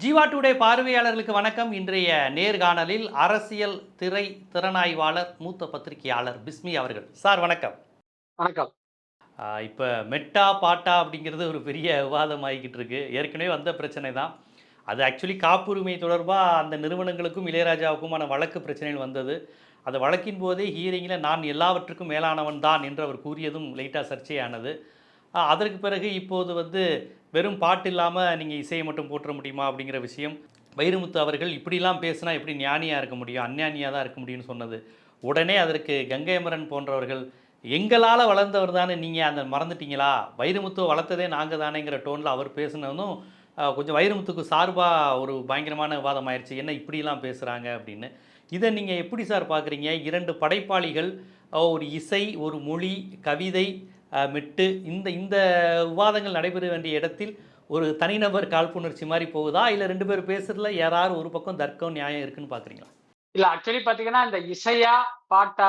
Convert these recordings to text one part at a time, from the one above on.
Jeeva today பார்வையாளர்களுக்கு வணக்கம். இன்றைய நேர்காணலில் அரசியல் திரை திறனாய்வாளர் மூத்த பத்திரிகையாளர் பிஸ்மி அவர்கள். சார் வணக்கம். வணக்கம். இப்ப மெட்டா பாட்டா அப்படிங்கிறது ஒரு பெரிய விவாதம் ஆகிக்கிட்டு இருக்கு. ஏற்கனவே வந்த பிரச்சனை தான். அது ஆக்சுவலி காப்புரிமை தொடர்பாக அந்த நிறுவனங்களுக்கும் இளையராஜாவுக்குமான வழக்கு பிரச்சனைகள் வந்தது. அந்த வழக்கின் போதே ஹீரிங்கில் நான் எல்லாவற்றுக்கும் மேலானவன் தான் என்று அவர் கூறியதும் லைட்டாக சர்ச்சையானது. அதற்கு பிறகு இப்போது வந்து வெறும் பாட்டு இல்லாமல் நீங்கள் இசையை மட்டும் போற்ற முடியுமா அப்படிங்கிற விஷயம். வைரமுத்து அவர்கள் இப்படிலாம் பேசினா எப்படி ஞானியாக இருக்க முடியும் அஞ்ஞானியாக தான் இருக்க முடியும்னு சொன்னது. உடனே அதற்கு கங்கைமரன் போன்றவர்கள் எங்களால் வளர்ந்தவர் தானே நீங்கள் அந்த மறந்துட்டீங்களா? வைரமுத்துவை வளர்த்ததே நாங்கள் தானேங்கிற டோனில் அவர் பேசுனதும் கொஞ்சம் வைரமுத்துக்கு சார்பாக ஒரு பயங்கரமான விவாதம் ஆயிடுச்சு என்ன இப்படிலாம் பேசுகிறாங்க அப்படின்னு. இதை நீங்கள் எப்படி சார் பார்க்குறீங்க இரண்டு படைப்பாளிகள் ஒரு இசை ஒரு மொழி கவிதை மிட்டு இந்த இந்த விவாதங்கள் நடைபெற வேண்டிய இடத்தில் ஒரு தனிநபர் காழ்ப்புணர்ச்சி மாதிரி போகுதா? இல்லை ரெண்டு பேர் பேசுறதுல யாராவது ஒரு பக்கம் தர்க்கம் நியாயம் இருக்குன்னு பார்க்குறீங்களா இல்ல ஆக்சுவலி பாத்தீங்கன்னா இந்த இசையா பாட்டா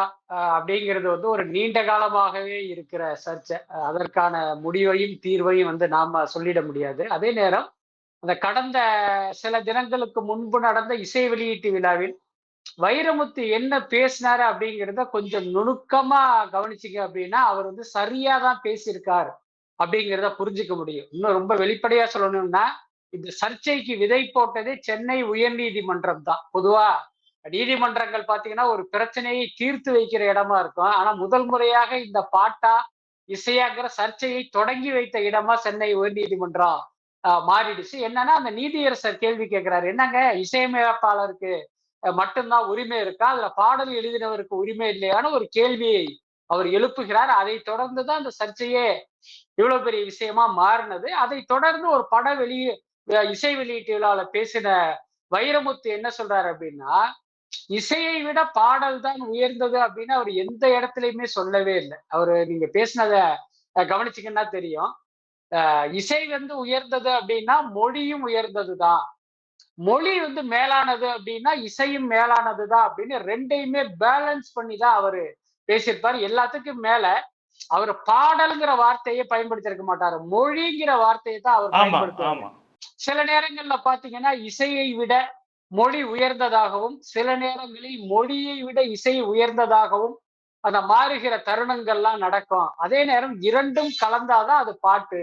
அப்படிங்கிறது வந்து ஒரு நீண்ட காலமாகவே இருக்கிற சர்ச்சை. அதற்கான முடிவையும் தீர்வையும் வந்து நாம சொல்லிட முடியாது. அதே நேரம் அந்த கடந்த சில தினங்களுக்கு முன்பு நடந்த இசை வெளியீட்டு விழாவில் வைரமுத்து என்ன பேசினாரு அப்படிங்கிறத கொஞ்சம் நுணுக்கமா கவனிச்சிங்க அப்படின்னா அவர் வந்து சரியா தான் பேசியிருக்கார் அப்படிங்கிறத புரிஞ்சுக்க முடியும். இன்னும் ரொம்ப வெளிப்படையா சொல்லணும்னா இந்த சர்ச்சைக்கு விதை போட்டதே சென்னை உயர்நீதிமன்றம் தான். பொதுவா நீதிமன்றங்கள் பாத்தீங்கன்னா ஒரு பிரச்சனையை தீர்த்து வைக்கிற இடமா இருக்கும். ஆனா முதல் முறையாக இந்த பாட்டா இசையாங்கிற சர்ச்சையை தொடங்கி வைத்த இடமா சென்னை உயர்நீதிமன்றம் ஆஹ், மாறிடுச்சு. என்னன்னா அந்த நீதியரசர் கேள்வி கேட்கிறாரு என்னங்க இசையமைப்பாளருக்கு மட்டும்தான் உரிமை இருக்கா? அதுல பாடல் எழுதினவருக்கு உரிமை இல்லையான்னு ஒரு கேள்வியை அவர் எழுப்புகிறார். அதை தொடர்ந்துதான் அந்த சர்ச்சையே இவ்வளவு பெரிய விஷயமா மாறினது. அதை தொடர்ந்து ஒரு பட வெளியே இசை வெளியீட்டு விழாவில் பேசின வைரமுத்து என்ன சொல்றாரு அப்படின்னா இசையை விட பாடல் தான் உயர்ந்தது அப்படின்னு அவர் எந்த இடத்துலயுமே சொல்லவே இல்லை. அவரு நீங்க பேசினத அஹ், தெரியும். இசை வந்து உயர்ந்தது அப்படின்னா மொழியும் உயர்ந்தது தான் மொழி வந்து மேலானது அப்படின்னா இசையும் மேலானது தான் அப்படின்னு ரெண்டையுமே பேலன்ஸ் பண்ணி தான் அவரு பேசியிருப்பாரு. எல்லாத்துக்கும் மேல அவர் பாடல்ங்கிற வார்த்தையை பயன்படுத்தியிருக்க மாட்டாரு. மொழிங்கிற வார்த்தையை தான் அவர் ஆமாம் சில நேரங்கள்ல பாத்தீங்கன்னா இசையை விட மொழி உயர்ந்ததாகவும் சில நேரங்களில் மொழியை விட இசை உயர்ந்ததாகவும் அந்த மாறுகிற தருணங்கள்லாம் நடக்கும். அதே நேரம் இரண்டும் கலந்தாதான் அது பாட்டு.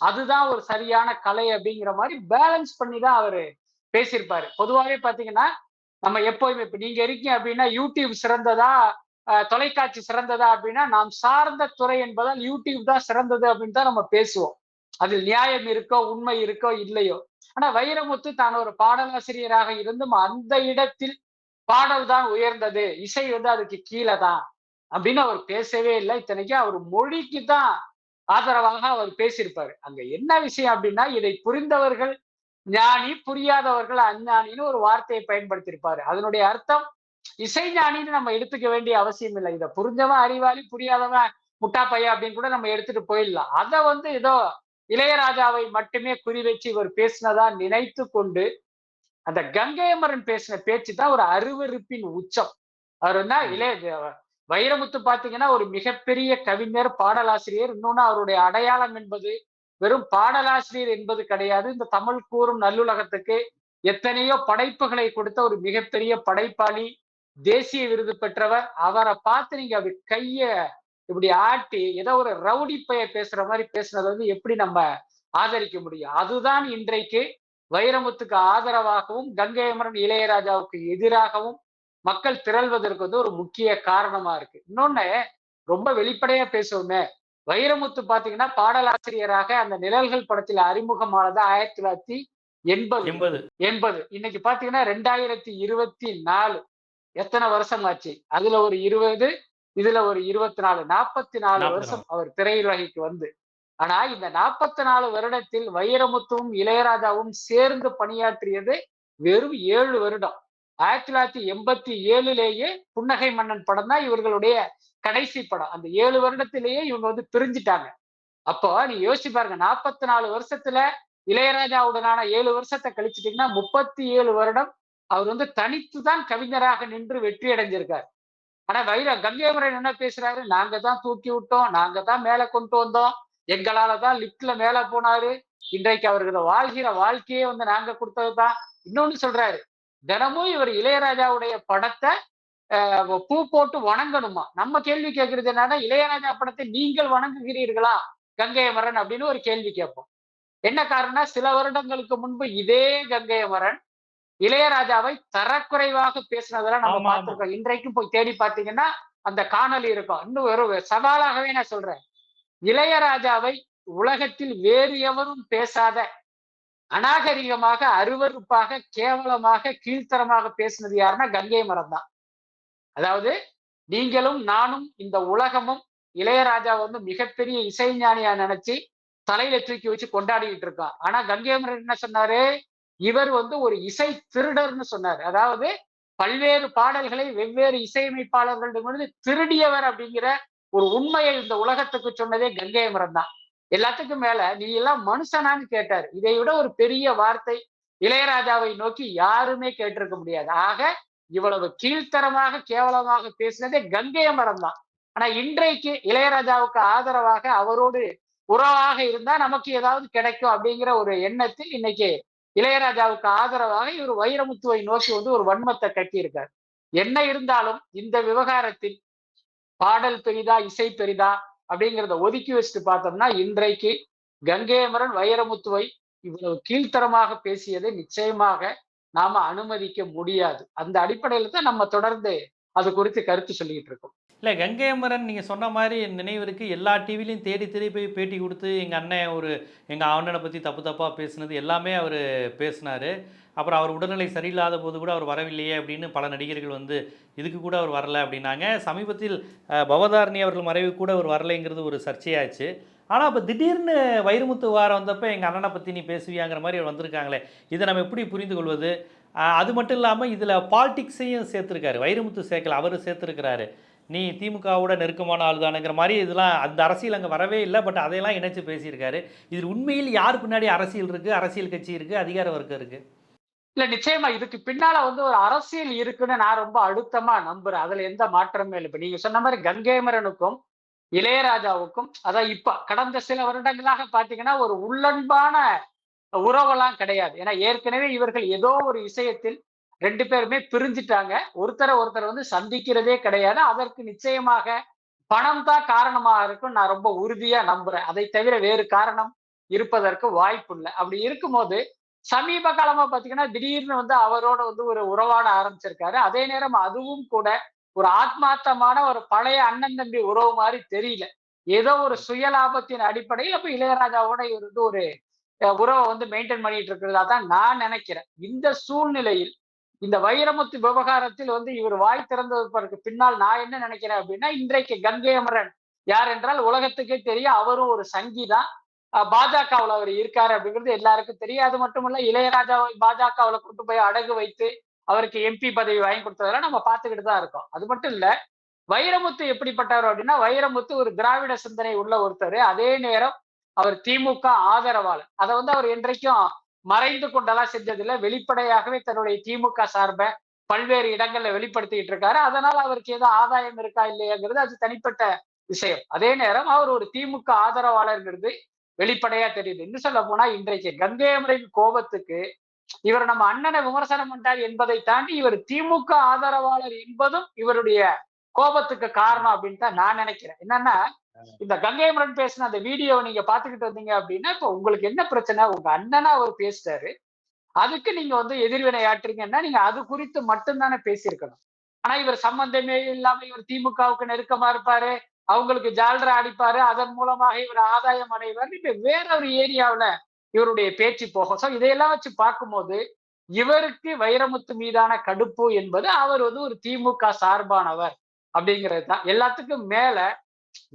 அதுதான் ஒரு சரியான கலை அப்படிங்கிற மாதிரி பேலன்ஸ் பண்ணி தான் அவரு பேசியிருப்பாரு. பொதுவாகவே பாத்தீங்கன்னா நம்ம எப்போயுமே இப்ப நீங்க இருக்கீங்க அப்படின்னா யூடியூப் சிறந்ததா அஹ், தொலைக்காட்சி சிறந்ததா அப்படின்னா நாம் சார்ந்த துறை என்பதால் யூடியூப் தான் சிறந்தது அப்படின்னு தான் நம்ம பேசுவோம். அதில் நியாயம் இருக்கோ உண்மை இருக்கோ இல்லையோ. ஆனா வைரமுத்து தான் ஒரு பாடலாசிரியராக இருந்தும் அந்த இடத்தில் பாடல் தான் உயர்ந்தது. இசை வந்து அதுக்கு கீழே தான் அப்படின்னு அவர் பேசவே இல்லை. இத்தனைக்கும் அவர் மொழிக்கு தான் ஆதரவாக அவர் பேசியிருப்பாரு. அங்க என்ன விஷயம் அப்படின்னா இதை புரிந்தவர்கள் ஞானி புரியாதவர்கள் அஞ்ஞானின்னு ஒரு வார்த்தையை பயன்படுத்தியிருப்பாரு. அதனுடைய அர்த்தம் இசை ஞானின்னு நம்ம எடுத்துக்க வேண்டிய அவசியம் இல்லை. இதை புரிஞ்சவன் அறிவாளி புரியாதவன் முட்டா பையன் அப்படின்னு கூட நம்ம எடுத்துட்டு போயிடலாம். அதை வந்து ஏதோ இளையராஜாவை மட்டுமே குறி வச்சு இவர் பேசினதா நினைத்து கொண்டு அந்த கங்கையமரன் பேசின பேச்சு தான் ஒரு அருவருப்பின் உச்சம். அவர் என்ன இளைய வைரமுத்து பாத்தீங்கன்னா ஒரு மிகப்பெரிய கவிஞர் பாடலாசிரியர் இன்னொன்னு அவருடைய அடையாளம் என்பது வெறும் பாடலாசிரியர் என்பது கிடையாது. இந்த தமிழ் கூறும் நல்லுலகத்துக்கு எத்தனையோ படைப்புகளை கொடுத்த ஒரு மிகப்பெரிய படைப்பாளி தேசிய விருது பெற்றவர். அவரை பார்த்து நீங்க அப்படி கைய இப்படி ஆட்டி ஏதோ ஒரு ரவுடி பைய பேசுற மாதிரி பேசுனது வந்து எப்படி நம்ம ஆதரிக்க முடியும்? அதுதான் இன்றைக்கு வைரமுத்துக்கு ஆதரவாகவும் கங்கை அமரன் இளையராஜாவுக்கு எதிராகவும் மக்கள் திரள்வதற்கு வந்து ஒரு முக்கிய காரணமா இருக்கு. இன்னொன்னு ரொம்ப வெளிப்படையா பேசுவோமே. வைரமுத்து பாத்தீங்கன்னா பாடலாசிரியராக அந்த நிழல்கள் படத்துல அறிமுகமானது ஆயிரத்தி தொள்ளாயிரத்தி எண்பது. எண்பது. எண்பது. இன்னைக்கு பாத்தீங்கன்னா ரெண்டாயிரத்தி இருபத்தி நாலு. எத்தனை வருஷம் ஆச்சு? அதுல ஒரு இருபது இதுல ஒரு இருபத்தி நாலு நாற்பத்தி நாலு வருஷம் அவர் திரையுலகிற்கு வந்து. ஆனா இந்த நாற்பத்தி நாலு வருடத்தில் வைரமுத்துவும் இளையராஜாவும் சேர்ந்து பணியாற்றியது வெறும் ஏழு வருடம். ஆயிரத்தி தொள்ளாயிரத்தி எண்பத்தி ஏழுலேயே புன்னகை மன்னன் படம் தான் இவர்களுடைய கடைசி படம். அந்த ஏழு வருடத்திலேயே இவங்க வந்து பிரிஞ்சுட்டாங்க. அப்போ நீ யோசிச்சு பாருங்க நாற்பத்தி நாலு வருஷத்துல இளையராஜாவுடனான ஏழு வருஷத்தை கழிச்சிட்டீங்கன்னா முப்பத்தி ஏழு வருடம் அவர் வந்து தனித்து தான் கவிஞராக நின்று வெற்றி அடைஞ்சிருக்கார். ஆனா வைர கங்கையமரன் என்ன பேசுறாரு? நாங்க தான் தூக்கி விட்டோம் நாங்க தான் மேல கொண்டு வந்தோம் எங்களால தான் லிப்ட்ல மேல போனாரு. இன்றைக்கு அவர்கள வாழ்கிற வாழ்க்கையே வந்து நாங்க கொடுத்ததுதான். இன்னொன்னு சொல்றாரு தினமும் இவர் இளையராஜாவுடைய படத்தை பூ போட்டு வணங்கணுமா? நம்ம கேள்வி கேட்கறது என்னன்னா இளையராஜா படத்தை நீங்கள் வணங்குகிறீர்களா? கங்கையமரன் அப்படின்னு ஒரு கேள்வி கேட்போம். என்ன காரணம்னா சில வருடங்களுக்கு முன்பு இதே கங்கையமரன் இளையராஜாவை தரக்குறைவாக பேசினதெல்லாம் நம்ம. பார்த்திருக்கோம். இன்றைக்கும் போய் தேடி பார்த்தீங்கன்னா அந்த காணொளி இருக்கும். இன்னும் ஒரு சவாலாகவே நான் சொல்றேன். இளையராஜாவை உலகத்தில் வேறு எவரும் பேசாத அநாகரிகமாக அருவருப்பாக கேவலமாக கீழ்த்தரமாக பேசினது யாருன்னா கங்கை மரம் தான். அதாவது நீங்களும் நானும் இந்த உலகமும் இளையராஜா வந்து மிகப்பெரிய இசைஞானியா நினைச்சு தலையில தூக்கி வச்சு கொண்டாடிக்கிட்டு இருக்கான். ஆனா கங்கைமரன் என்ன சொன்னாரு? இவர் வந்து ஒரு இசை திருடர்னு சொன்னார். அதாவது பல்வேறு பாடல்களை வெவ்வேறு இசையமைப்பாளர்களிடமிருந்து திருடியவர் அப்படிங்கிற ஒரு உண்மையை இந்த உலகத்துக்கு சொன்னதே கங்கை அமரன் தான். எல்லாத்துக்கும் மேல நீ எல்லாம் மனுஷனான்னு கேட்டார். இதை விட ஒரு பெரிய வார்த்தை இளையராஜாவை நோக்கி யாருமே கேட்டிருக்க முடியாது. ஆக இவ்வளவு கீழ்த்தரமாக கேவலமாக பேசினதே கங்கை மரம் தான் ஆனா இன்றைக்கு இளையராஜாவுக்கு ஆதரவாக அவரோடு உறவாக இருந்தா நமக்கு ஏதாவது கிடைக்கும் அப்படிங்கிற ஒரு எண்ணத்தில் இன்னைக்கு இளையராஜாவுக்கு ஆதரவாக இவர் வைரமுத்துவை நோக்கி வந்து ஒரு வன்மத்தை கட்டியிருக்கார். என்ன இருந்தாலும் இந்த விவகாரத்தில் பாடல் பெரிதா இசை பெரிதா அப்படிங்கிறத ஒதுக்கி வச்சுட்டு பார்த்தோம்னா இன்றைக்கு கங்கேமரன் வைரமுத்துவை இவ்வளவு கீழ்த்தரமாக பேசியதை நிச்சயமாக நாம அனுமதிக்க முடியாது. அந்த அடிப்படையில தான் நம்ம தொடர்ந்து அது குறித்து கருத்து சொல்லிக்கிட்டு இருக்கோம். இல்லை கங்கையமரன் நீங்கள் சொன்ன மாதிரி என் நினைவிற்கு எல்லா டிவிலையும் தேடி தேடி போய் பேட்டி கொடுத்து எங்கள் அண்ணன் ஒரு எங்கள் அண்ணனை பற்றி தப்பு தப்பாக பேசினது எல்லாமே அவர் பேசினார். அப்புறம் அவர் உடல்நிலை சரியில்லாத போது கூட அவர் வரவில்லையே அப்படின்னு பல நடிகர்கள் வந்து இதுக்கு கூட அவர் வரலை அப்படின்னாங்க. சமீபத்தில் பவதாரணி அவர்கள் மறைவு கூட அவர் வரலைங்கிறது ஒரு சர்ச்சையாச்சு. ஆனால் இப்போ திடீர்னு வைரமுத்து வாரம் வந்தப்போ எங்கள் அண்ணனை பற்றி நீ பேசுவியாங்கிற மாதிரி வந்திருக்காங்களே இதை நம்ம எப்படி புரிந்து கொள்வது? அது மட்டும் இல்லாமல் இதில் பாலிடிக்ஸையும் சேர்த்துருக்காரு வைரமுத்து சேர்க்கல அவர் சேர்த்துருக்கிறாரு. நீ திமுகவோட நெருக்கமான ஆள் தானுங்கிற மாதிரி இதெல்லாம் அந்த அரசியல் அங்கே வரவே இல்லை பட் அதையெல்லாம் இணைச்சு பேசியிருக்காரு. இதில் உண்மையில் யார் பின்னாடி அரசியல் இருக்குது அரசியல் கட்சி இருக்குது அதிகார வர்க்கம் இருக்குது இல்ல நிச்சயமா இதுக்கு பின்னால வந்து ஒரு அரசியல் இருக்குன்னு நான் ரொம்ப அழுத்தமா நம்புறேன். அதுல எந்த மாற்றமே இல்லை. இப்ப நீங்க சொன்ன மாதிரி கங்கேமரனுக்கும் இளையராஜாவுக்கும் அதான் இப்ப கடந்த சில வருடங்களாக பாத்தீங்கன்னா ஒரு உள்ளன்பான உறவெல்லாம் கிடையாது. ஏன்னா ஏற்கனவே இவர்கள் ஏதோ ஒரு விஷயத்தில் ரெண்டு பேருமே பிரிஞ்சிட்டாங்க. ஒருத்தரை ஒருத்தர் வந்து சந்திக்கிறதே கிடையாது. அதற்கு நிச்சயமாக பணம் தான் காரணமாக இருக்கும் நான் ரொம்ப உறுதியா நம்புறேன். அதை தவிர வேறு காரணம் இருப்பதற்கு வாய்ப்பு இல்லை அப்படி இருக்கும்போது சமீப காலமா பாத்தீங்கன்னா திடீர்னு வந்து அவரோட வந்து ஒரு உறவாட ஆரம்பிச்சிருக்காரு. அதே நேரம் அதுவும் கூட ஒரு ஆத்மார்த்தமான ஒரு பழைய அண்ணன் தம்பி உறவு மாதிரி தெரியல. ஏதோ ஒரு சுயலாபத்தின் அடிப்படையில் அப்ப இளையராஜாவோட இவர் வந்து ஒரு உறவை வந்து மெயின்டைன் பண்ணிட்டு இருக்கிறதா. தான் நான் நினைக்கிறேன். இந்த சூழ்நிலையில் இந்த வைரமுத்து விவகாரத்தில் வந்து இவர் வாய் திறந்ததற்கு பின்னால் நான் என்ன நினைக்கிறேன் அப்படின்னா இன்றைக்கு கங்கை அமரன் யார் என்றால் உலகத்துக்கே தெரியும் அவரும் ஒரு சங்கி தான். பாஜகவில் அவர் இருக்காரு அப்படிங்கிறது எல்லாருக்கும் தெரியும். அது மட்டும் இல்ல இளையராஜாவை பாஜகவுல கொண்டு போய் அடகு வைத்து அவருக்கு எம்பி பதவி வாங்கி கொடுத்ததெல்லாம் நம்ம பார்த்துக்கிட்டு தான் இருக்கோம். அது மட்டும் இல்ல வைரமுத்து எப்படிப்பட்டவர் அப்படின்னா வைரமுத்து ஒரு திராவிட சிந்தனை உள்ள ஒருத்தர். அதே நேரம் அவர் திமுக ஆதரவாளர். அதை வந்து அவர் என்றைக்கும் மறைந்து கொண்டெல்லாம் செஞ்சதில்லை. வெளிப்படையாகவே தன்னுடைய திமுக சார்பை பல்வேறு இடங்கள்ல வெளிப்படுத்திக்கிட்டு இருக்காரு. அதனால அவருக்கு ஏதோ ஆதாயம் இருக்கா இல்லையாங்கிறது அது தனிப்பட்ட விஷயம். அதே நேரம் அவர் ஒரு திமுக ஆதரவாளர்ங்கிறது வெளிப்படையா தெரியுது. இன்னும் சொல்ல போனா இன்றைக்கு கங்கையமரின் கோபத்துக்கு இவர் நம்ம அண்ணனை விமர்சனம் பண்ணார் என்பதை தாண்டி இவர் திமுக ஆதரவாளர் என்பதும் இவருடைய கோபத்துக்கு காரணம் அப்படின்னு தான் நான் நினைக்கிறேன். என்னன்னா இந்த கங்கைமரன் பேசின அந்த வீடியோவை நீங்க பாத்துக்கிட்டு வந்தீங்க அப்படின்னா இப்ப உங்களுக்கு என்ன பிரச்சனை? உங்க அண்ணனா அவர் பேசிட்டாரு. அதுக்கு நீங்க வந்து எதிர்வினை ஆற்றுறீங்கன்னா நீங்க அது குறித்து மட்டும்தானே பேசியிருக்கணும். ஆனா இவர் சம்பந்தமே இல்லாம இவர் திமுகவுக்கு நெருக்கமா இருப்பாரு. அவங்களுக்கு ஜால்ரா அடிப்பாரு. அதன் மூலமாக இவர் ஆதாயம் அடைவார். இப்ப வேற ஒரு ஏரியாவில இவருடைய பேச்சு போகும். ஸோ இதையெல்லாம் வச்சு பார்க்கும்போது இவருக்கு வைரமுத்து மீதான கடுப்பு என்பது அவர் வந்து ஒரு திமுக சார்பானவர் அப்படிங்கிறது தான். எல்லாத்துக்கும் மேல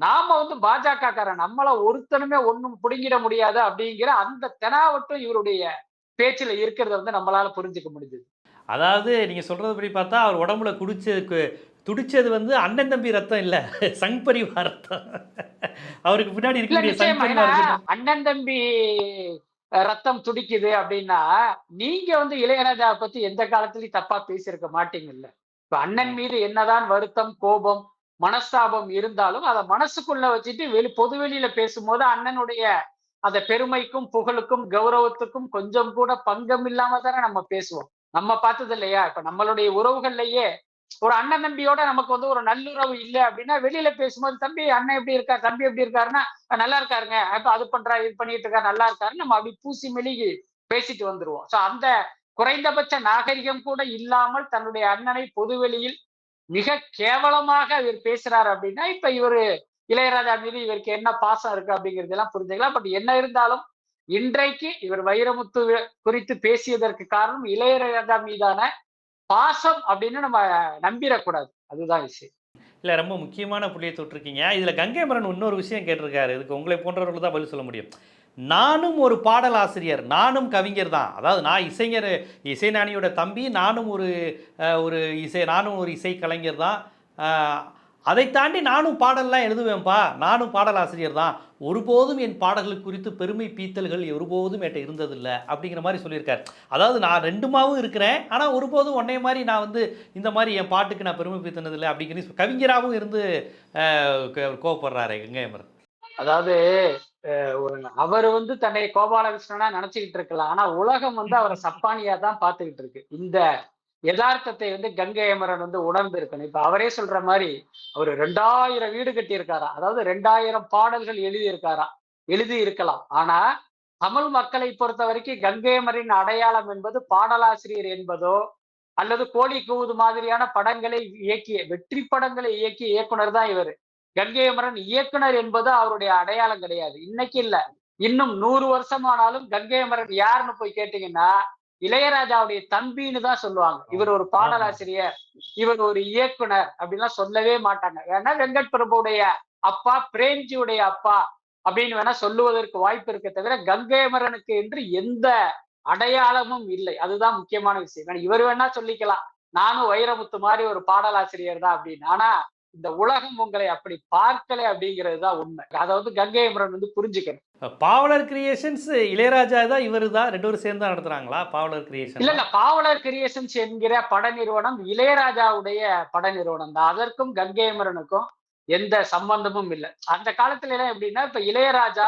நாம வந்து பாஜக காரன் நம்மள ஒருத்தனுமே ஒண்ணும் புடுங்கிட முடியாது அப்படிங்கிற அந்த தெனாவட்டும் இவருடைய பேச்சுல இருக்கிறத வந்து நம்மளால புரிஞ்சுக்க முடிஞ்சது. அதாவது நீங்கள் சொல்கிறதுபடி பார்த்தா அவர் உடம்புல குடிச்சதுக்கு துடிச்சது வந்து அண்ணன் தம்பி ரத்தம் இல்லை சங் பரிவார் ரத்தம். அவருக்கு பின்னாடி இருக்கக்கூடிய பரிவார் அண்ணன் தம்பி ரத்தம் துடிக்குது அப்படின்னா நீங்க வந்து இளையராஜாவை பத்தி எந்த காலத்திலயும் தப்பா பேசியிருக்க மாட்டீங்கல்ல. இப்ப அண்ணன் மீது என்னதான் வருத்தம் கோபம் மனஸ்தாபம் இருந்தாலும் அதை மனசுக்குள்ள வச்சுட்டு வெளி பொது வெளியில பேசும்போது அண்ணனுடைய அந்த பெருமைக்கும் புகழுக்கும் கௌரவத்துக்கும் கொஞ்சம் கூட பங்கம் இல்லாம தானே நம்ம பேசுவோம். நம்ம பார்த்தது இல்லையா இப்ப நம்மளுடைய உறவுகள்லயே ஒரு அண்ணன் தம்பியோட நமக்கு வந்து ஒரு நல்லுறவு இல்லை அப்படின்னா வெளியில பேசும்போது தம்பி அண்ணன் எப்படி இருக்கா? தம்பி எப்படி இருக்காருன்னா நல்லா இருக்காருங்க. அப்ப அது பண்றா இது பண்ணிட்டு இருக்கா நல்லா இருக்காரு நம்ம அப்படி பூசி மெழுகி பேசிட்டு வந்துருவோம். சோ அந்த குறைந்தபட்ச நாகரிகம் கூட இல்லாமல் தன்னுடைய அண்ணனை பொதுவெளியில் மிக கேவலமாக இவர் பேசுறாரு அப்படின்னா இப்ப இவரு இளையராஜா மீது இவருக்கு என்ன பாசம் இருக்கு அப்படிங்கிறது எல்லாம் புரிஞ்சுக்கலாம். பட் என்ன இருந்தாலும் இன்றைக்கு இவர் வைரமுத்து குறித்து பேசியதற்கு காரணம் இளையராஜா மீதான பாசம் அப்படின்னு நம்ம நம்பிடக்கூடாது. அதுதான் விஷயம். இல்லை ரொம்ப முக்கியமான புள்ளியை தொட்டிருக்கீங்க. இதில் கங்கை மரன் இன்னொரு விஷயம் கேட்டிருக்காரு. இதுக்கு உங்களை போன்றவர்கள் தான் பதில் சொல்ல முடியும். நானும் ஒரு பாடல் ஆசிரியர் நானும் கவிஞர் தான். அதாவது நான் இசைஞர் இசைஞானியோட தம்பி நானும் ஒரு ஒரு இசை நானும் ஒரு இசை கலைஞர் தான் அதை தாண்டி நானும் பாடல்லாம் எழுதுவேன்ப்பா. நானும் பாடல் ஆசிரியர் தான். ஒருபோதும் என் பாடல்கள் குறித்து பெருமை பீத்தல்கள் ஒருபோதும் என்கிட்ட இருந்ததில்லை அப்படிங்கிற மாதிரி சொல்லியிருக்காரு. அதாவது நான் ரெண்டுமாவும் இருக்கிறேன். ஆனால் ஒருபோதும் உன்னைய மாதிரி நான் வந்து இந்த மாதிரி என் பாட்டுக்கு நான் பெருமை பீத்தினதில்லை அப்படிங்கிற கவிஞராகவும் இருந்து கோவப்படுறாரு கங்கையமர் அதாவது ஒரு அவர் வந்து தன்னை கோபாலகிருஷ்ணனா நினைச்சுக்கிட்டு இருக்கலாம். ஆனா உலகம் வந்து அவரை சப்பானியா தான் பார்த்துக்கிட்டு இருக்கு. இந்த யதார்த்தத்தை வந்து கங்கை அமரன் வந்து உணர்ந்து இருக்கணும் இப்ப அவரே சொல்ற மாதிரி அவர் ரெண்டாயிரம் வீடு கட்டியிருக்காரா? அதாவது ரெண்டாயிரம் பாடல்கள் எழுதியிருக்காரா? எழுதி இருக்கலாம். ஆனா தமிழ் மக்களை பொறுத்த வரைக்கும் கங்கை அமரின் அடையாளம் என்பது பாடலாசிரியர் என்பதோ அல்லது கோழி கூவுது மாதிரியான படங்களை இயக்கிய வெற்றி படங்களை இயக்கிய இயக்குனர் தான் இவர். கங்கை அமரன் இயக்குனர் என்பது அவருடைய அடையாளம் கிடையாது. இன்னைக்கு இல்ல. இன்னும் நூறு வருஷமானாலும் கங்கை அமரன் யாருன்னு போய் கேட்டீங்கன்னா இளையராஜாவுடைய தம்பின்னு தான் சொல்லுவாங்க. இவர் ஒரு பாடலாசிரியர் இவர் ஒரு இயக்குனர் அப்படின்லாம் சொல்லவே மாட்டாங்க. ஏன்னா வெங்கட் பிரபுடைய அப்பா பிரேம்ஜியுடைய அப்பா அப்படின்னு வேணா சொல்லுவதற்கு வாய்ப்பு இருக்க தவிர கங்கை அமரனுக்கு என்று எந்த அடையாளமும் இல்லை. அதுதான் முக்கியமான விஷயம். ஏன்னா இவர் வேணா சொல்லிக்கலாம். நானும் வைரமுத்து மாதிரி ஒரு பாடலாசிரியர் தான் அப்படின்னு. ஆனா இந்த உலகம் உங்களை அப்படி பார்க்கல அப்படிங்கிறது தான் உண்மை. அதை வந்து கங்கை அமரன் வந்து புரிஞ்சுக்கணும். பாவலர் கிரியேஷன்ஸ் இளையராஜா தான் இவர் தான் ரெண்டு பேரும் சேர்ந்து நடத்துறாங்களா? பாவலர் இல்ல கிரியேஷன் இல்ல பாவலர் கிரியேஷன்ஸ் என்கிற பட நிறுவனம் இளையராஜாவுடைய பட நிறுவனம் தான். அதற்கும் கங்கை அமரனுக்கும் எந்த சம்பந்தமும் இல்லை. அந்த காலத்துல எல்லாம் எப்படின்னா இப்ப இளையராஜா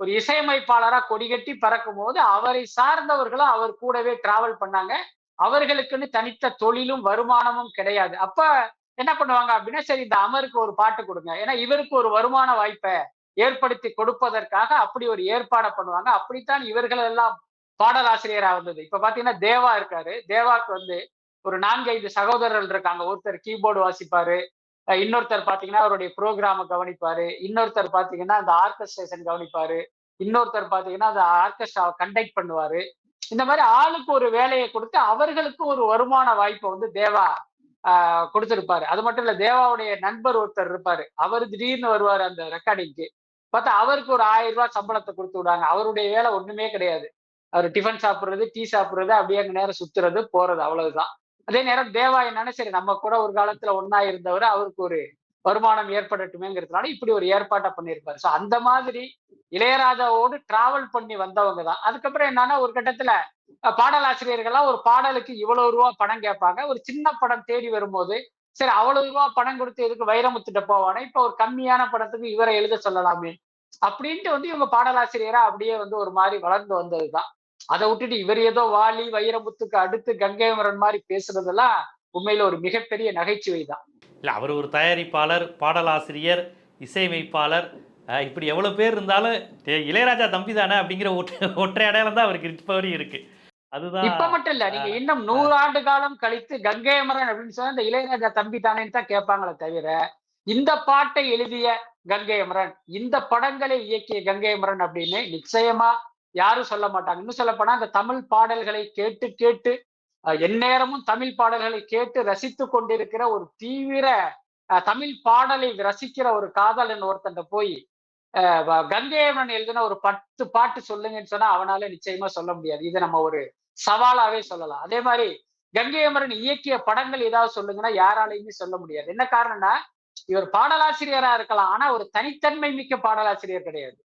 ஒரு இசையமைப்பாளரா கொடிகட்டி பறக்கும் போது அவரை சார்ந்தவர்களும் அவர் கூடவே டிராவல் பண்ணாங்க. அவர்களுக்குன்னு தனித்த தொழிலும் வருமானமும் கிடையாது. அப்ப என்ன பண்ணுவாங்க அப்படின்னா சரி இந்த அமருக்கு ஒரு பாட்டு கொடுங்க. ஏன்னா இவருக்கு ஒரு வருமான வாய்ப்பை ஏற்படுத்தி கொடுப்பதற்காக அப்படி ஒரு ஏற்பாடை பண்ணுவாங்க. அப்படித்தான் இவர்கள் எல்லாம் பாடலாசிரியரா வந்தது இப்ப பாத்தீங்கன்னா தேவா இருக்காரு. தேவாக்கு வந்து ஒரு நான்கைந்து சகோதரர்கள் இருக்காங்க. ஒருத்தர் கீபோர்டு வாசிப்பாரு. இன்னொருத்தர் பாத்தீங்கன்னா அவருடைய ப்ரோக்ராம கவனிப்பாரு. இன்னொருத்தர் பாத்தீங்கன்னா அந்த ஆர்கஸ்ட்ரேஷன் கவனிப்பாரு. இன்னொருத்தர் பாத்தீங்கன்னா அந்த ஆர்கெஸ்ட்ராவை கண்டக்ட் பண்ணுவாரு. இந்த மாதிரி ஆளுக்கு ஒரு வேலையை கொடுத்து அவர்களுக்கு ஒரு வருமான வாய்ப்பை வந்து தேவா ஆஹ் கொடுத்திருப்பாரு. அது மட்டும் இல்ல தேவாவுடைய நண்பர் ஒருத்தர் இருப்பாரு. அவர் திடீர்னு வருவாரு அந்த ரெக்கார்டிங்க்கு பார்த்தா அவருக்கு ஒரு ஆயிரம் ரூபாய் சம்பளத்தை கொடுத்து விடுவாங்க அவருடைய வேலை ஒண்ணுமே கிடையாது. அவர் டிஃபன் சாப்பிடுறது டீ சாப்பிடுறது அப்படியே அங்க நேரம் சுத்துறது போறது அவ்வளவுதான். அதே நேரம் தேவா என்னன்னா சரி நம்ம கூட ஒரு காலத்துல ஒன்னா இருந்தவர் அவருக்கு ஒரு வருமானம் ஏற்படட்டுமேங்கிறதுனால இப்படி ஒரு ஏற்பாட்டை பண்ணியிருப்பாரு. ஸோ அந்த மாதிரி இளையராஜாவோடு டிராவல் பண்ணி வந்தவங்க தான். அதுக்கப்புறம் என்னன்னா ஒரு கட்டத்துல பாடலாசிரியர்களா ஒரு பாடலுக்கு இவ்வளவு ரூபா பணம் கேட்பாங்க. ஒரு சின்ன படம் தேடி வரும்போது சரி அவ்வளவு ரூபா பணம் கொடுத்து எதுக்கு வைரமுத்துட்ட போவானே? இப்ப ஒரு கம்மியான படத்துக்கு இவரை எழுத சொல்லலாமே. அப்படின்ட்டு வந்து இவங்க பாடலாசிரியரா அப்படியே வந்து ஒரு மாதிரி வளர்ந்து வந்ததுதான். அதை விட்டுட்டு இவர் ஏதோ வாலி வைரமுத்துக்கு அடுத்து கங்கைமரன் மாதிரி பேசுறதெல்லாம் உண்மையில ஒரு மிகப்பெரிய நகைச்சுவை தான் இல்லை அவர் ஒரு தயாரிப்பாளர் பாடலாசிரியர் இசையமைப்பாளர் இப்படி எவ்வளோ பேர் இருந்தாலும் இளையராஜா தம்பி தானே? அப்படிங்கிற ஒற்றை ஒற்றை அடையாளம் தான் அவருக்கு இப்போ வரையும் இருக்கு. அதுதான் இப்ப மட்டும் இல்ல நீங்க இன்னும் நூறாண்டு காலம் கழித்து கங்கையமரன் அப்படின்னு சொன்னா இந்த இளையராஜா தம்பி தானேன்னு தான் கேட்பாங்களே தவிர இந்த பாட்டை எழுதிய கங்கையமரன் இந்த படங்களை இயக்கிய கங்கையமரன் அப்படின்னு நிச்சயமா யாரும் சொல்ல மாட்டாங்க. இன்னும் சொல்ல போனா இந்த தமிழ் பாடல்களை கேட்டு கேட்டு எந்நேரமும் தமிழ் பாடல்களை கேட்டு ரசித்து கொண்டிருக்கிற ஒரு தீவிர தமிழ் பாடலை ரசிக்கிற ஒரு காதலன் ஒருத்தன்ட்ட போய் கங்கையவன் எழுதின ஒரு பத்து பாட்டு சொல்லுங்கன்னு சொன்னா அவனால நிச்சயமா சொல்ல முடியாது. இதை நம்ம ஒரு சவாலாவே சொல்லலாம். அதே மாதிரி கங்கை அமரன் இயக்கிய படங்கள் ஏதாவது சொல்லுங்கன்னா யாராலையுமே சொல்ல முடியாது. என்ன காரணம்னா இவர் பாடலாசிரியரா இருக்கலாம். ஆனா ஒரு தனித்தன்மை மிக்க பாடலாசிரியர் கிடையாது.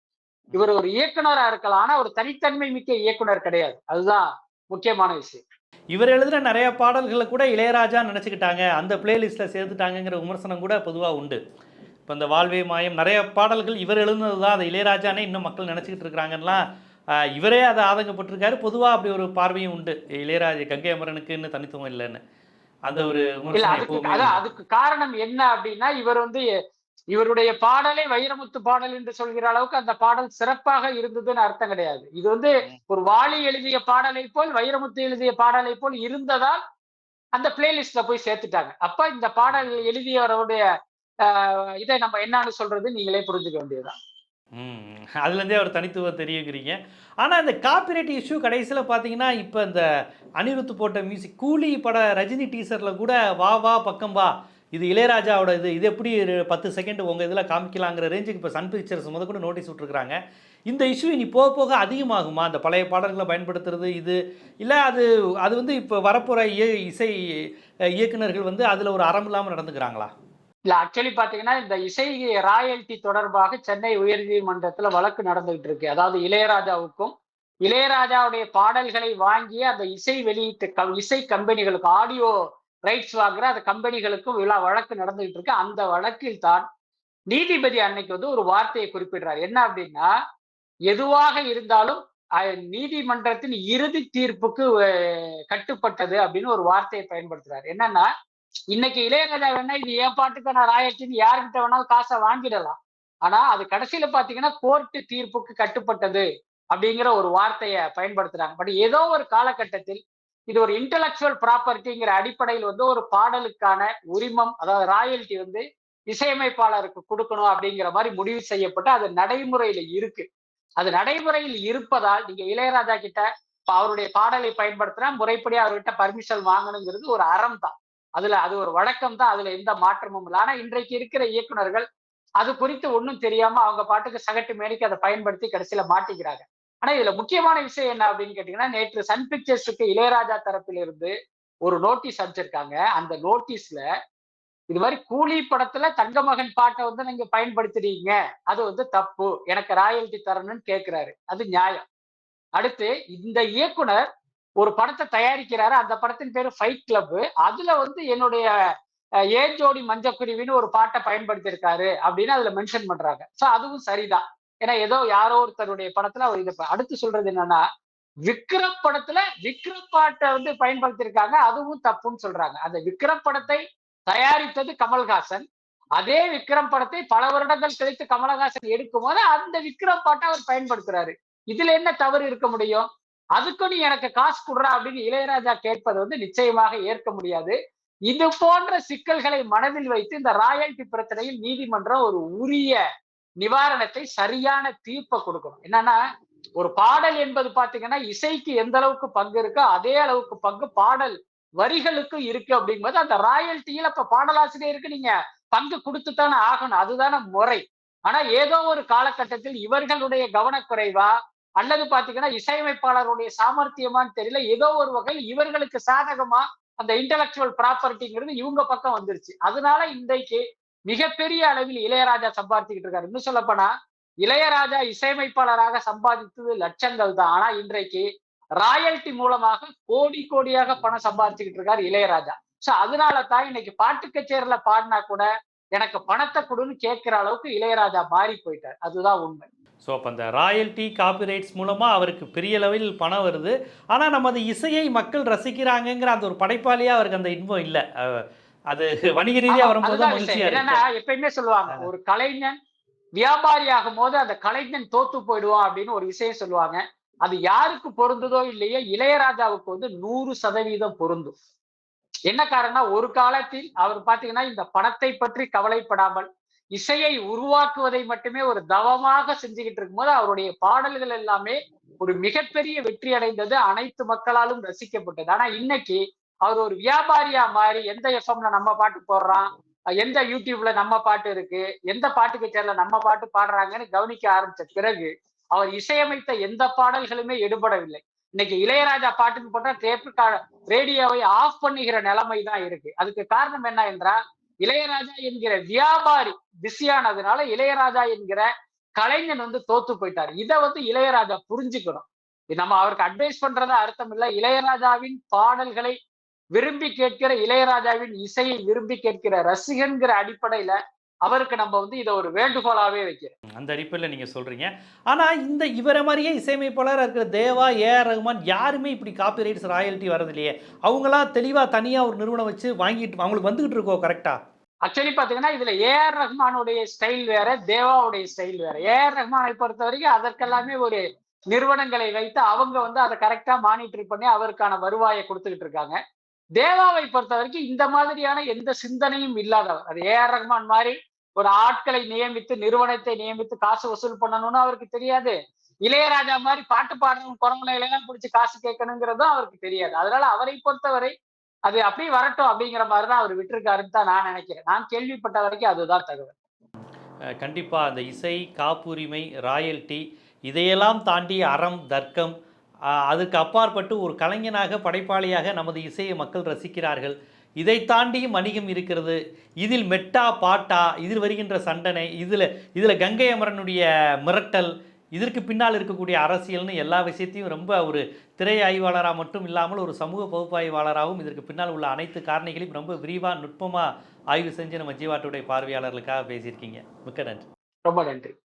இவர் ஒரு இயக்குனரா இருக்கலாம். ஆனா ஒரு தனித்தன்மை மிக்க இயக்குனர் கிடையாது. அதுதான் முக்கியமான விஷயம். இவர் எழுதுன நிறைய பாடல்களை கூட இளையராஜா நினைச்சுக்கிட்டாங்க. அந்த பிளேலிஸ்ட்ல சேர்த்துட்டாங்கிற விமர்சனம் கூட பொதுவா உண்டு. இப்போ இந்த வாழ்வே மாயம் நிறைய பாடல்கள் இவர் எழுதுனது தான் அதை இளையராஜானே இன்னும் மக்கள் நினச்சிக்கிட்டு இருக்கிறாங்கலாம் இவரே அதை ஆதங்கப்பட்டிருக்காரு. பொதுவாக அப்படி ஒரு பார்வையும் உண்டு. இளையராஜா கங்கை அமரனுக்குன்னு தனித்துவம் இல்லைன்னு. அந்த ஒரு அதுக்கு காரணம் என்ன அப்படின்னா இவர் வந்து இவருடைய பாடலே வைரமுத்து பாடல் என்று சொல்கிற அளவுக்கு அந்த பாடல் சிறப்பாக இருந்ததுன்னு அர்த்தம் கிடையாது. இது வந்து ஒரு வாலி எழுதிய பாடலை போல் வைரமுத்து எழுதிய பாடலை போல் இருந்ததால் அந்த பிளேலிஸ்ட்ல போய் சேர்த்துட்டாங்க. அப்ப இந்த பாடல் எழுதியவருடைய இதை நம்ம என்னன்னு சொல்றது நீங்களே புரிஞ்சுக்க வேண்டியதுதான். அதுலேருந்தே அவர் தனித்துவம் தெரியுங்கிறீங்க. ஆனால் இந்த காப்பிரைட் இஷ்யூ கடைசியில் பார்த்தீங்கன்னா இப்போ இந்த அனிருத்து போட்ட மியூசிக் கூலி பட ரஜினி டீசரில் கூட வா வா பக்கம் வா இது இளையராஜாவோட இது இது எப்படி ஒரு பத்து செகண்ட் உங்கள் இதில் காமிக்கலாங்கிற ரேஞ்சுக்கு இப்போ சன் பிக்சர்ஸ் முத கூட நோட்டீஸ் விட்டுருக்குறாங்க. இந்த இஷ்யூ இனி போக போக அதிகமாகுமா? அந்த பழைய பாடல்களை பயன்படுத்துறது இது இல்லை அது அது வந்து இப்போ வரப்போகிற இய இசை இயக்குநர்கள் இயக்குனர்கள் வந்து அதில் ஒரு அறம் இல்லாமல் நடந்துக்கிறாங்களா? இல்ல ஆக்சுவலி பாத்தீங்கன்னா இந்த இசை ராயல்டி தொடர்பாக சென்னை உயர்நீதிமன்றத்துல வழக்கு நடந்துகிட்டு இருக்கு. அதாவது இளையராஜாவுக்கும் இளையராஜாவுடைய பாடல்களை வாங்கிய அந்த இசை வெளியீட்டு கம்- இசை கம்பெனிகளுக்கு ஆடியோ ரைட்ஸ் வாங்குற அந்த கம்பெனிகளுக்கும் விழா வழக்கு நடந்துகிட்டு இருக்கு. அந்த வழக்கில் தான் நீதிபதி அன்னைக்கு வந்து ஒரு வார்த்தையை குறிப்பிடுறார். என்ன அப்படின்னா எதுவாக இருந்தாலும் நீதிமன்றத்தின் இறுதி தீர்ப்புக்கு கட்டுப்பட்டது அப்படின்னு ஒரு வார்த்தையை பயன்படுத்துறாரு. என்னன்னா இன்னைக்கு இளையராஜா வேணா இது என் பாட்டுக்கு நான் ராயல்ட்டின்னு யாருக்கிட்ட வேணாலும் காசை வாங்கிடலாம். ஆனா அது கடைசியில பாத்தீங்கன்னா கோர்ட்டு தீர்ப்புக்கு கட்டுப்பட்டது அப்படிங்கிற ஒரு வார்த்தையை பயன்படுத்துறாங்க. பட் ஏதோ ஒரு காலகட்டத்தில் இது ஒரு இன்டலெக்சுவல் ப்ராப்பர்ட்டிங்கிற அடிப்படையில் வந்து ஒரு பாடலுக்கான உரிமம் அதாவது ராயல்ட்டி வந்து இசையமைப்பாளருக்கு கொடுக்கணும் அப்படிங்கிற மாதிரி முடிவு செய்யப்பட்டு அது நடைமுறையில இருக்கு. அது நடைமுறையில் இருப்பதால் நீங்க இளையராஜா கிட்ட அவருடைய பாடலை பயன்படுத்தினா முறைப்படி அவர்கிட்ட பர்மிஷன் வாங்கணுங்கிறது ஒரு அறம் தான் அதுல அது ஒரு வழக்கம் தான் அதுல எந்த மாற்றமும் இல்லை. ஆனா இன்றைக்கு இருக்கிற இயக்குனர்கள் அது குறித்து ஒன்றும் தெரியாம அவங்க பாட்டுக்கு சகட்டு மேனிக்கு அதை பயன்படுத்தி கடைசியில மாட்டிக்கிறாங்க. ஆனா இதுல முக்கியமான விஷயம் என்ன அப்படின்னு கேட்டீங்கன்னா நேற்று சன் பிக்சர்ஸுக்கு இளையராஜா தரப்பிலிருந்து ஒரு நோட்டீஸ் அனுப்பிச்சிருக்காங்க. அந்த நோட்டீஸ்ல இது மாதிரி கூலி படத்துல தங்கமகன் பாட்டை வந்து நீங்க பயன்படுத்துறீங்க. அது வந்து தப்பு. எனக்கு ராயல்டி தரணும்னு கேட்கிறாரு அது நியாயம். அடுத்து இந்த இயக்குனர் ஒரு படத்தை தயாரிக்கிறாரு. அந்த படத்தின் பேரு ஃபைட் கிளப் அதுல வந்து என்னுடைய ஏஜோடி மஞ்சக்குருவின்னு ஒரு பாட்டை பயன்படுத்தியிருக்காரு அப்படின்னு அதுல மென்ஷன் பண்றாங்க. சோ அதுவும் சரிதான். ஏன்னா ஏதோ யாரோ ஒருத்தருடைய படத்துல அவர் இதை அடுத்து சொல்றது என்னன்னா விக்ரம் படத்துல விக்ரம் பாட்டை வந்து பயன்படுத்தியிருக்காங்க. அதுவும் தப்புன்னு சொல்றாங்க. அந்த விக்ரம் படத்தை தயாரித்தது கமல்ஹாசன். அதே விக்ரம் படத்தை பல வருடங்கள் கழித்து கமலஹாசன் எடுக்கும் போது அந்த விக்ரம் பாட்டை அவர் பயன்படுத்துறாரு. இதுல என்ன தவறு இருக்க முடியும்? அதுக்கு நீ எனக்கு காசு கொடுற அப்படின்னு இளையராஜா கேட்பது வந்து நிச்சயமாக ஏற்க முடியாது. இது போன்ற சிக்கல்களை மனதில் வைத்து இந்த ராயல்டி பிரச்சனையில் நீதிமன்றம் ஒரு உரிய நிவாரணத்தை சரியான தீர்ப்பை கொடுக்கணும். என்னன்னா ஒரு பாடல் என்பது பாத்தீங்கன்னா இசைக்கு எந்த அளவுக்கு பங்கு இருக்கோ அதே அளவுக்கு பங்கு பாடல் வரிகளுக்கும் இருக்கு அப்படிங்கும்போது அந்த ராயல்ட்டியில இப்ப பாடலாசிரியருக்கு நீங்க பங்கு கொடுத்துத்தானே ஆகணும். அதுதானே முறை. ஆனா ஏதோ ஒரு காலகட்டத்தில் இவர்களுடைய கவனக்குறைவா அல்லது பாத்தீங்கன்னா இசையமைப்பாளருடைய சாமர்த்தியமான்னு தெரியல. ஏதோ ஒரு வகையில் இவர்களுக்கு சாதகமா அந்த இன்டலெக்சுவல் ப்ராப்பர்ட்டிங்கிறது இவங்க பக்கம் வந்துருச்சு. அதனால இன்றைக்கு மிகப்பெரிய அளவில் இளையராஜா சம்பாதிச்சுக்கிட்டு இருக்காரு. இன்னும் சொல்லப்போனா இளையராஜா இசையமைப்பாளராக சம்பாதித்தது லட்சங்கள் தான். ஆனா இன்றைக்கு ராயல்டி மூலமாக கோடி கோடியாக பணம் சம்பாதிச்சுக்கிட்டு இருக்காரு இளையராஜா. சோ அதனால தான் இன்னைக்கு பாட்டு கச்சேரியில பாடினா கூட எனக்கு பணத்தை கொடுன்னு கேட்கிற அளவுக்கு இளையராஜா மாறி போயிட்டார். அதுதான் உண்மை. ஸோ அப்போ அந்த ராயல்ட்டி காப்பிரைட்ஸ் மூலமாக அவருக்கு பெரிய அளவில் பணம் வருது. ஆனால் நமது இசையை மக்கள் ரசிக்கிறாங்கங்கிற அந்த ஒரு படைப்பாளியாக அவருக்கு அந்த இன்பம் இல்லை. அது வணிக ரீதியாக வரும்போது மகிழ்ச்சியாக. என்னன்னா எப்பயுமே சொல்லுவாங்க ஒரு கலைஞன் வியாபாரி ஆகும் போது அந்த கலைஞன் தோத்து போயிடுவான் அப்படின்னு ஒரு விஷயம் சொல்லுவாங்க. அது யாருக்கு பொருந்துதோ இல்லையோ இளையராஜாவுக்கு வந்து நூறு சதவீதம் பொருந்தும். என்ன காரணம் ஒரு காலத்தில் அவர் பாத்தீங்கன்னா இந்த பணத்தை பற்றி கவலைப்படாமல் இசையை உருவாக்குவதை மட்டுமே ஒரு தவமாக செஞ்சுக்கிட்டு இருக்கும்போது அவருடைய பாடல்கள் எல்லாமே ஒரு மிகப்பெரிய வெற்றி அடைந்தது அனைத்து மக்களாலும் ரசிக்கப்பட்டது. ஆனா இன்னைக்கு அவர் ஒரு வியாபாரியா மாறி எந்த எஃப்எம்ல நம்ம பாட்டு போடுறான் எந்த யூடியூப்ல நம்ம பாட்டு இருக்கு எந்த பாட்டு கச்சேரியில நம்ம பாட்டு பாடுறாங்கன்னு கவனிக்க ஆரம்பிச்ச பிறகு அவர் இசையமைத்த எந்த பாடல்களுமே எடுபடவில்லை. இன்னைக்கு இளையராஜா பாட்டுன்னு போட்டா டேப்பு ரேடியோவை ஆஃப் பண்ணுகிற நிலைமை தான் இருக்கு. அதுக்கு காரணம் என்ன என்றால் இளையராஜா என்கிற வியாபாரி பிஸியானதுனால இளையராஜா என்கிற கலைஞன் வந்து தோத்து போயிட்டார். இதை வந்து இளையராஜா புரிஞ்சுக்கணும். இது நம்ம அவருக்கு அட்வைஸ் பண்றதா அர்த்தம் இல்ல. இளையராஜாவின் பாடல்களை விரும்பி கேட்கிற இளையராஜாவின் இசையை விரும்பி கேட்கிற ரசிகன்கிற அடிப்படையில அவருக்கு நம்ம வந்து இதை ஒரு வேண்டுகோளாவே வைக்கிறோம். அந்த அடிப்படையில் நீங்கள் சொல்கிறீங்க ஆனால் இந்த இவரை மாதிரியே இசையமைப்பாளராக இருக்கிற தேவா ஏ ரகுமான் யாருமே இப்படி காப்பி ரைட்ஸ் ராயல்ட்டி வரதில்லையே அவங்களாம் தெளிவாக தனியாக ஒரு நிறுவனம் வச்சு வாங்கிட்டு அவங்களுக்கு வந்துகிட்டு இருக்கோ கரெக்டாக ஆக்சுவலி பாத்தீங்கன்னா இதுல ஏஆர் ரஹ்மானுடைய ஸ்டைல் வேற தேவாவுடைய ஸ்டைல் வேற. ஏஆர் ரஹ்மானை பொறுத்த வரைக்கும் அதற்கெல்லாமே ஒரு நிறுவனங்களை வைத்து அவங்க வந்து அதை கரெக்டா மானிட்டர் பண்ணி அவருக்கான வருவாயை கொடுத்துக்கிட்டு இருக்காங்க. தேவாவை பொறுத்த வரைக்கும் இந்த மாதிரியான எந்த சிந்தனையும் இல்லாதவர். அது ஏஆர் ரஹ்மான் மாதிரி ஒரு ஆட்களை நியமித்து நிறுவனத்தை நியமித்து காசு வசூல் பண்ணணும்னு அவருக்கு தெரியாது. இளையராஜா மாதிரி பாட்டு பாடுறவங்க குரங்களை பிடிச்சி காசு கேட்கணுங்கிறதும் அவருக்கு தெரியாது. அதனால அவரை பொறுத்தவரை அது அப்படியே வரட்டும் அப்படிங்கிற மாதிரி தான் அவர் விட்டுருக்காருன்னு தான் நான் நினைக்கிறேன். நான் கேள்விப்பட்ட வரைக்கும் அதுதான் தகவல். கண்டிப்பாக அந்த இசை காப்புரிமை ராயல்ட்டி இதையெல்லாம் தாண்டி அறம் தர்க்கம் அதுக்கு அப்பாற்பட்டு ஒரு கலைஞனாக படைப்பாளியாக நமது இசையை மக்கள் ரசிக்கிறார்கள். இதை தாண்டியும் வணிகம் இருக்கிறது. இதில் மெட்டா பாட்டா இதில் வருகின்ற சண்டனை இதில் இதில் கங்கை அமரனுடைய மிரட்டல் இதற்கு பின்னால் இருக்கக்கூடிய அரசியல்னு எல்லா விஷயத்தையும் ரொம்ப ஒரு திரை ஆய்வாளராக மட்டும் இல்லாமல் ஒரு சமூக பகுப்பாய்வாளராகவும் இதற்கு பின்னால் உள்ள அனைத்து காரணிகளையும் ரொம்ப விரிவாக நுட்பமாக ஆய்வு செஞ்சு நம்ம ஜீவாட்டுடைய பார்வையாளர்களுக்காக பேசியிருக்கீங்க. மிக்க நன்றி. ரொம்ப நன்றி.